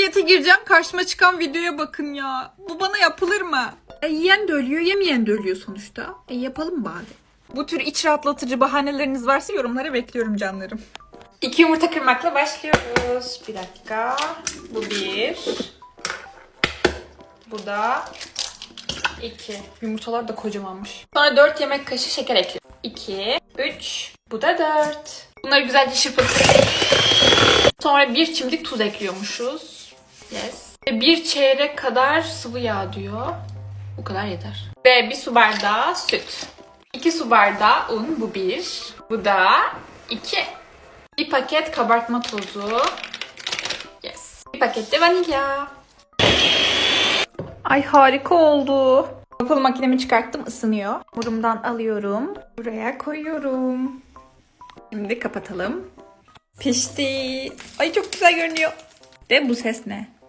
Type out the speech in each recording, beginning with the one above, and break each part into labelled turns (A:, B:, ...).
A: diyete gireceğim. Karşıma çıkan videoya bakın ya. Bu bana yapılır mı? E, yiyen de ölüyor, yemeyen de ölüyor sonuçta. E yapalım bari. Bu tür iç rahatlatıcı bahaneleriniz varsa yorumlara bekliyorum canlarım. İki yumurta kırmakla başlıyoruz. Bir dakika. Bu bir. Bu da iki. Yumurtalar da kocamanmış. Sonra dört yemek kaşığı şeker ekliyorum. İki, üç, bu da dört. Bunları güzelce çırpıp Sonra bir çimdik tuz ekliyormuşuz. Yes. Bir çeyrek kadar sıvı yağ diyor. Bu kadar yeter. Ve bir su bardağı süt. İki su bardağı un. Bu bir. Bu da iki. Bir paket kabartma tozu. Yes. Bir paket de vanilya. Ay harika oldu. Waffle makinemi çıkarttım ısınıyor. Burumdan alıyorum. Buraya koyuyorum. Şimdi kapatalım. Pişti. Ay çok güzel görünüyor. Ve bu ses ne?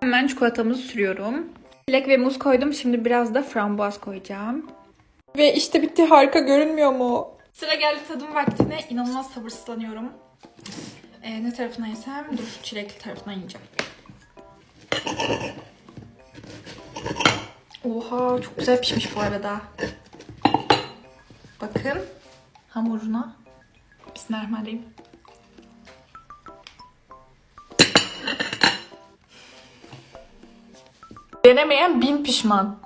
A: Hemen çikolatamızı sürüyorum. Çilek ve muz koydum. Şimdi biraz da frambuaz koyacağım. Ve işte bitti. Harika görünmüyor mu? Sıra geldi tadım vaktine. İnanılmaz sabırsızlanıyorum. Ee, ne tarafına yesem? Dur çilekli tarafına yiyeceğim. Oha çok güzel pişmiş bu arada. Bakın hamuruna. Bismillahirrahmanirrahim. Denemeyen bin pişman.